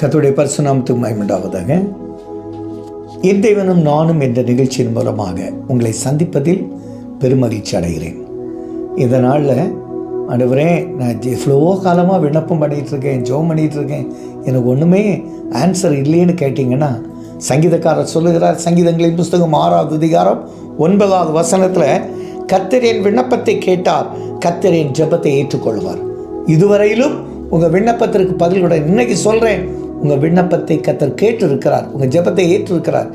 கத்துடைய பரிசுநாமத்துக்கு மயமுண்டாவதாக என் தெய்வனும் நானும் என்ற நிகழ்ச்சியின் மூலமாக உங்களை சந்திப்பதில் பெருமகிழ்ச்சி அடைகிறேன். இதனால் நாளில் நான் எவ்வளோ காலமாக விண்ணப்பம் பண்ணிகிட்டு இருக்கேன் ஜோம் பண்ணிகிட்டு இருக்கேன் எனக்கு ஒன்றுமே ஆன்சர் இல்லைன்னு கேட்டிங்கன்னா சங்கீதக்காரர் சொல்லுகிறார் சங்கீதங்களின் புஸ்தகம் ஆறாவது அதிகாரம் ஒன்பதாவது வசனத்தில் கத்தரின் விண்ணப்பத்தை கேட்டார் கத்தரின் ஜெபத்தை ஏற்றுக்கொள்வார். இதுவரையிலும் உங்கள் விண்ணப்பத்திற்கு பதில் கூட இன்னைக்கு சொல்கிறேன் உங்கள் விண்ணப்பத்தை கத்தர் கேட்டு இருக்கிறார் உங்கள் ஜெபத்தை ஏற்றிருக்கிறார்.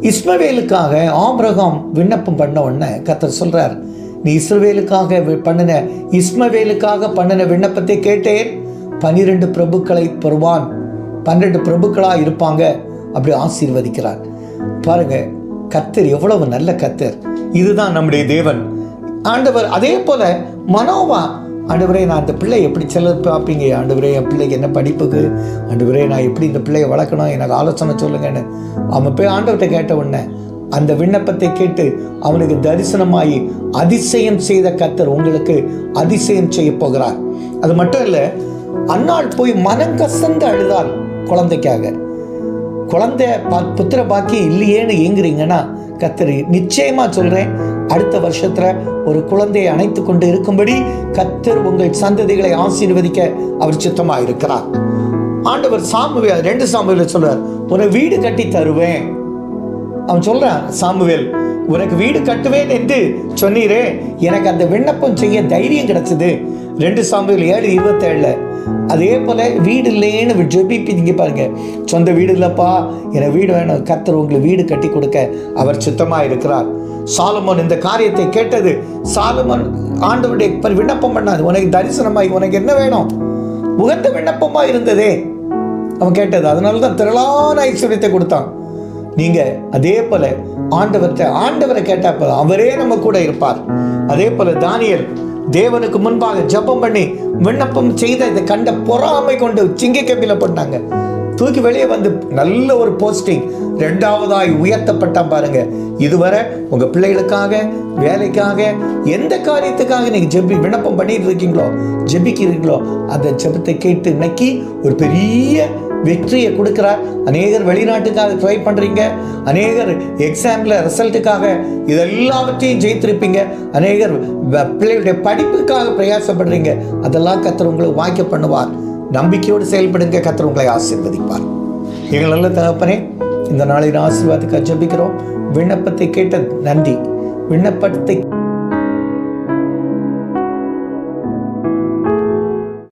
இஸ்மவேலுக்காக ஆம்ரகம் விண்ணப்பம் பண்ண உடனே கத்தர் சொல்கிறார் நீ இஸ்ரவேலுக்காக வி- பண்ணின இஸ்மவேலுக்காக பண்ணின விண்ணப்பத்தை கேட்டேன். பன்னிரெண்டு பிரபுக்களை பெறுவான். பன்னிரெண்டு பிரபுக்களாக இருப்பாங்க. அப்படி ஆசீர்வதிக்கிறார். பாருங்க கத்தர் எவ்வளவு நல்ல கத்தர். இதுதான் நம்முடைய தேவன். ஆண்டவர் அதே போல மனோவா ஆண்டவரே நான் அந்த பிள்ளை எப்படி செல்ல பார்ப்பீங்க? ஆண்டவரே என் பிள்ளைக்கு என்ன படிப்புக்கு? ஆண்டவரே நான் எப்படி இந்த பிள்ளையை வளர்க்கணும்? எனக்கு ஆலோசனை சொல்லுங்கன்னு. அவன் போய் ஆண்டவர்கிட்ட கேட்ட உடனே அந்த விண்ணப்பத்தை கேட்டு அவனுக்கு தரிசனமாகி அதிசயம் செய்த கத்தர் உங்களுக்கு அதிசயம் செய்ய போகிறார். அது மட்டும் இல்லை அன்னாள் போய் மனம் கசந்து அழுதாள் குழந்தைக்காக. குழந்தை பா புத்திர பாக்கியம் இல்லையேன்னு ஏங்குறீங்கன்னா கத்தரி நிச்சயமா சொல்கிறேன் அடுத்த வருஷத்துல ஒரு குழந்தையை அணைத்து கொண்டு இருக்கும்படி கத்தர் உங்கள் சந்ததிகளை ஆசீர்வதிக்க அவர் சித்தமாக இருக்கிறார் ஆண்டவர் சாமுவேல் ரெண்டு சாமுவேல் சொல்றார் ஒரு வீடு கட்டி தருவேன். அவன் சொல்கிறான் சாமுவேல் உனக்கு வீடு கட்டுவேன் என்று சொன்னீரே. எனக்கு அந்த விண்ணப்பம் செய்ய தைரியம் கிடைச்சது. ரெண்டு சாமுவேல் ஏழு இருபத்தேழில் அதே போல வீடு இல்லைன்னு ஜெபிப்பீங்க பாருங்க. சொந்த வீடு இல்லைப்பா எனக்கு வீடு வேணும். கத்தர் உங்களுக்கு வீடு கட்டி கொடுக்க அவர் சுத்தமாக இருக்கிறார். சாலமோன் இந்த காரியத்தை கேட்டது. சாலமோன் ஆண்டவருடைய விண்ணப்பம் பண்ணாது. உனக்கு தரிசனமாய் உனக்கு என்ன வேணும்? உகந்த விண்ணப்பமாக இருந்ததே. அவன் கேட்டது. அதனால தான் திரளான ஐஸ்வர்யத்தை கொடுத்தான். நீங்க அதே போல ஆண்டவர்கிட்ட ஆண்டவரை கேட்டா அவரே நம்ம கூட இருப்பார். அதே போல தானியல் தேவனுக்கு முன்பாக ஜெபம் பண்ணி விண்ணப்பம் செய்த இதை கண்ட பொறாமை கொண்டு சிங்க கம்பியில போட்டாங்க. தூக்கி வெளியே வந்து நல்ல ஒரு போஸ்டிங் ரெண்டாவதாய் உயர்த்தப்பட்டான் பாருங்க. இதுவரை உங்க பிள்ளைகளுக்காக வேலைக்காக எந்த காரியத்துக்காக நீங்க ஜெபி விண்ணப்பம் பண்ணிட்டு இருக்கீங்களோ ஜெபிக்கிறீங்களோ அந்த ஜெபத்தை கேட்டு இன்னைக்கு ஒரு பெரிய வெற்றியை கொடுக்குறார் அநேகர் வெளிநாட்டுக்காக ட்ரை பண்ணுறீங்க அநேகர் எக்ஸாமில் ரிசல்ட்டுக்காக இதெல்லாவற்றையும் ஜெயித்திருப்பீங்க. அநேகர் பிள்ளைகளுடைய படிப்புக்காக பிரயாசப்படுறீங்க. அதெல்லாம் கத்தர் உங்களை வாய்க்க பண்ணுவார். நம்பிக்கையோடு செயல்படுங்க. கத்தர் உங்களை ஆசீர்வதிப்பார். எங்கள் நல்ல தகப்பனே இந்த நாளின் ஆசீர்வாதத்துக்கு ஜெபிக்கிறோம். விண்ணப்பத்தை கேட்ட நன்றி. விண்ணப்பத்தை